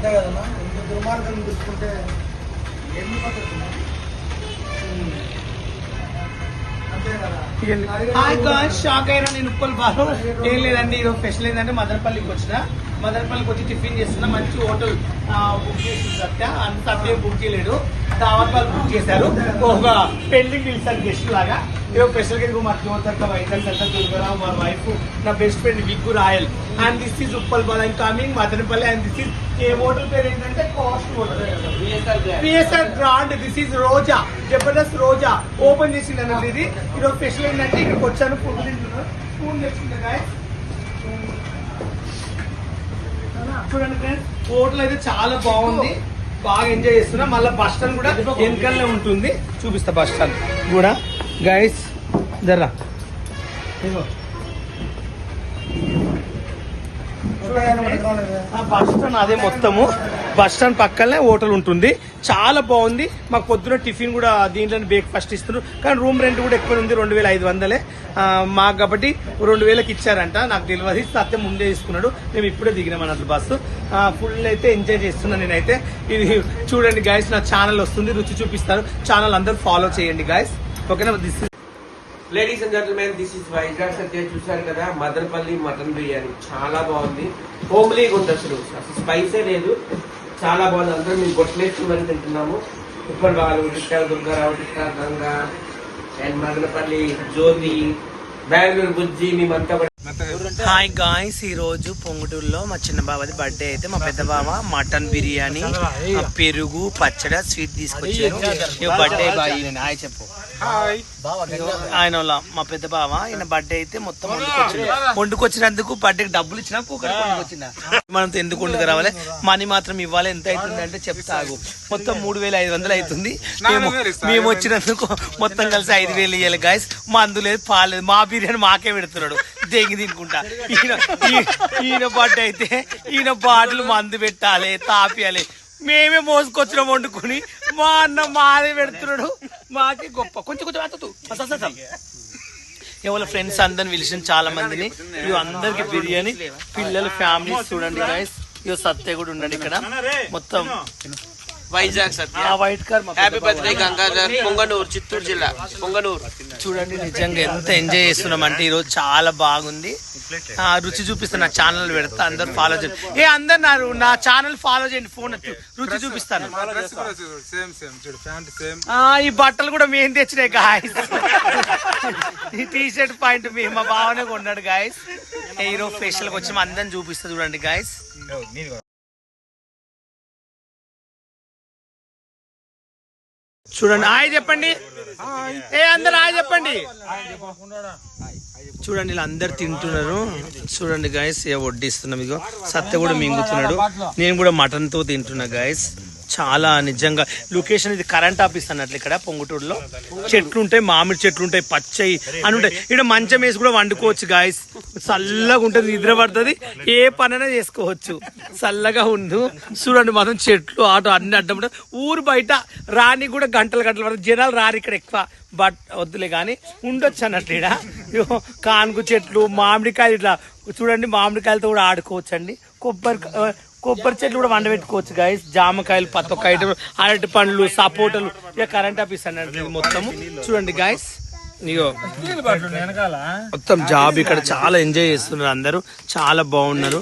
అంతే కదన్నా ఇంత దుర్మార్గం చూసుకుంటే ఎన్ని షాక్ అయినా నేను ఉప్పల్ బాలు ఏం లేదండి ఈరోజు స్పెషల్ ఏంటంటే మదనపల్లికి వచ్చిన. మదనపల్లికి వచ్చి టిఫిన్ చేస్తున్నా మంచి హోటల్ బుక్ చేసి సత్య అంత సత్య బుక్ చేయలేడు. దావత్ వాళ్ళు బుక్ చేశారు. ఒక పెళ్ళికి పిలిచారు గెస్ట్ లాగా. ఏదో స్పెషల్గా ఇదిగో మా జ్యోతక్క వైకల్ సత్త దుర్గారావు మా వైఫ్ నా best friend Viggu royal. And this is Uppal Bal and coming Madanapalli and this is a hotel పేరు ఏంటంటే cost hotel PSR grand this is Roja Jabardasth Roja open చేసింది అన్నది ఇది. ఈరోజు స్పెషల్ ఏంటంటే ఇక్కడికి వచ్చాను ఫుడ్ తింటున్నాను. ఫోన్ తెచ్చింది చూడండి ఫ్రెండ్స్ హోటల్ అయితే చాలా బాగుంది. బాగా ఎంజాయ్ చేస్తున్నా. మళ్ళీ బస్ స్టాండ్ కూడా వెనకల్లే ఉంటుంది. చూపిస్తా బస్ స్టాండ్ కూడా. గైస్ జర్రా. ఆ బస్ స్టాండ్ అదే మొత్తము. బస్ స్టాండ్ పక్కనే హోటల్ ఉంటుంది. చాలా బాగుంది. మాకు పొద్దున టిఫిన్ కూడా దీంట్లో బ్రేక్ఫాస్ట్ ఇస్తున్నారు. కానీ రూమ్ రెంట్ కూడా ఎక్కువ ఉంది రెండు వేల ఐదు వందలే. మాకు కాబట్టి రెండు వేలకు ఇచ్చారంట. నాకు తెలియదు. సత్యం ముందే తీసుకున్నాడు. మేము ఇప్పుడే దిగినాం అన్నట్లు బస్సు ఫుల్ అయితే ఎంజాయ్ చేస్తున్నాను నేనైతే. ఇది చూడండి గాయస్ నా ఛానల్ వస్తుంది. రుచి చూపిస్తాను ఛానల్ అందరూ ఫాలో చేయండి గాయస్ ఓకేనా? This ladies and gentlemen this is Vizag Satya చూసారు కదా? మదనపల్లి మటన్ బిర్యానీ. చాలా బాగుంది. హోమ్లీగా ఉంది అసలు అసలు స్పైసే లేదు. చాలా బాగుంది. అందరూ మేము గొట్టలేసుకుని తింటున్నాము. ఉప్పల్ బాలు కృష్ణ దుర్గారావు కృష్ణ గంగా అండ్ మదనపల్లి జ్యోతి బెంగళూరు బుజ్జి మేమంతా హాయ్ గాయ్స్ ఈ రోజు పొంగుటూరులో మా చిన్న బాబాది బర్త్డే అయితే మా పెద్ద బావ మటన్ బిర్యానీ పెరుగు పచ్చడి స్వీట్ తీసుకొచ్చారు. బర్త్డే బాయ్ హాయ్ చెప్పు. ఆయన వాళ్ళ మా పెద్ద బావ ఈయన బర్త్డే అయితే మొత్తం వండుకొచ్చిండు. వండుకొచ్చినందుకు బర్త్డేకి డబ్బులు ఇచ్చినా కూకర్ వండుకొచ్చిందా మనతో ఎందుకు వండుకు రావాలి మనీ మాత్రం ఇవ్వాలి. ఎంత అవుతుంది అంటే చెప్తాగు మొత్తం మూడు వేల ఐదు వందలు అవుతుంది. మేము మేము వచ్చినందుకు మొత్తం కలిసి ఐదు వేలు ఇవ్వాలి గాయస్ మందు లేదు. పాలేదు మా బిర్యానీ మాకే పెడుతున్నాడు. దేంగి తినుకుంటా. ఈయన ఈయన పాట అయితే ఈయన బాటిల్ మందు పెట్టాలి తాపియాలి. మేమే మోసుకొచ్చిన వండుకుని. మా అన్న మాదే పెడుతున్నాడు. మాకే గొప్ప. కొంచెం కొంచెం అత్తు ఎవరి ఫ్రెండ్స్ అందరిని పిలిచిన చాలా మందిని. ఇవి అందరికి బిర్యానీ. పిల్లలు ఫ్యామిలీ చూడండి గైస్ ఇవి సత్య కూడా ఉండండి ఇక్కడ. మొత్తం. Vizag Satya. White car happy birthday Gangadhar. Punganur Chittoor జిల్లా. పొంగనూరు. చూడండి నిజంగా ఎంత ఎంజాయ్ చేస్తున్నాం అంటే ఈరోజు చాలా బాగుంది. ఆ రుచి చూపిస్తా నా ఛానల్ పెడతా అందరు ఫాలో చేయండి. ఏ అందరు నా నా ఛానల్ ఫాలో చేయండి ఫోన్ రుచి చూపిస్తాను. సేమ్ సేమ్ చూడు ప్యాంట్ సేమ్ ఆ ఈ బట్టలు కూడా మేము తెచ్చినాయి గాయస్ ఈ టీ షర్ట్ పాయింట్ మీ మా బావనే కొన్నాడు గాయస్ హీరో ఫేషియల్ వచ్చి మా అందరిని చూపిస్తా చూడండి గాయస్ చూడండి. ఆయ చెప్పండి. ఏ అందరు ఆయ చెప్పండి. చూడండి ఇలా అందరు తింటున్నారు. చూడండి గాయస్ ఏ వడ్డిస్తున్నాం ఇగో. సత్య కూడా మింగుతున్నాడు. నేను కూడా మటన్తో తింటున్నా గాయస్ చాలా నిజంగా లొకేషన్ ఇది కరెంట్ ఆఫీస్ అన్నట్లు ఇక్కడ పొంగుటూరులో. చెట్లు ఉంటాయి మామిడి చెట్లు ఉంటాయి పచ్చయి అని ఉంటాయి. ఇక్కడ మంచం వేసి కూడా వండుకోవచ్చు గాయస్ చల్లగా ఉంటుంది నిద్ర పడుతుంది. ఏ పనైనా చేసుకోవచ్చు. చల్లగా ఉండు. చూడండి మాత్రం చెట్లు ఆటో అన్ని అడ్డం ఊరు బయట రాని కూడా గంటలు గంటలు పడుతుంది జనాలు రారు ఇక్కడ ఎక్కువ. బట్ వద్దులే కానీ ఉండొచ్చు అన్నట్లు ఇక్కడ. ఇగో కానుగు చెట్లు మామిడికాయలు ఇట్లా. చూడండి మామిడికాయలతో కూడా ఆడుకోవచ్చు అండి కొబ్బరి కొబ్బరి చెట్లు కూడా వండబెట్టుకోవచ్చు గాయస్ జామకాయలు ప్రతి ఒక్క ఐటమ్ అరటి పండ్లు సపోటలు. ఇక కరెంట్ ఆఫీస్ అన్నట్టు మొత్తము. చూడండి గాయస్ ఇగో. మొత్తం జాబ్ ఇక్కడ చాలా ఎంజాయ్ చేస్తున్నారు అందరూ. చాలా బాగున్నారు.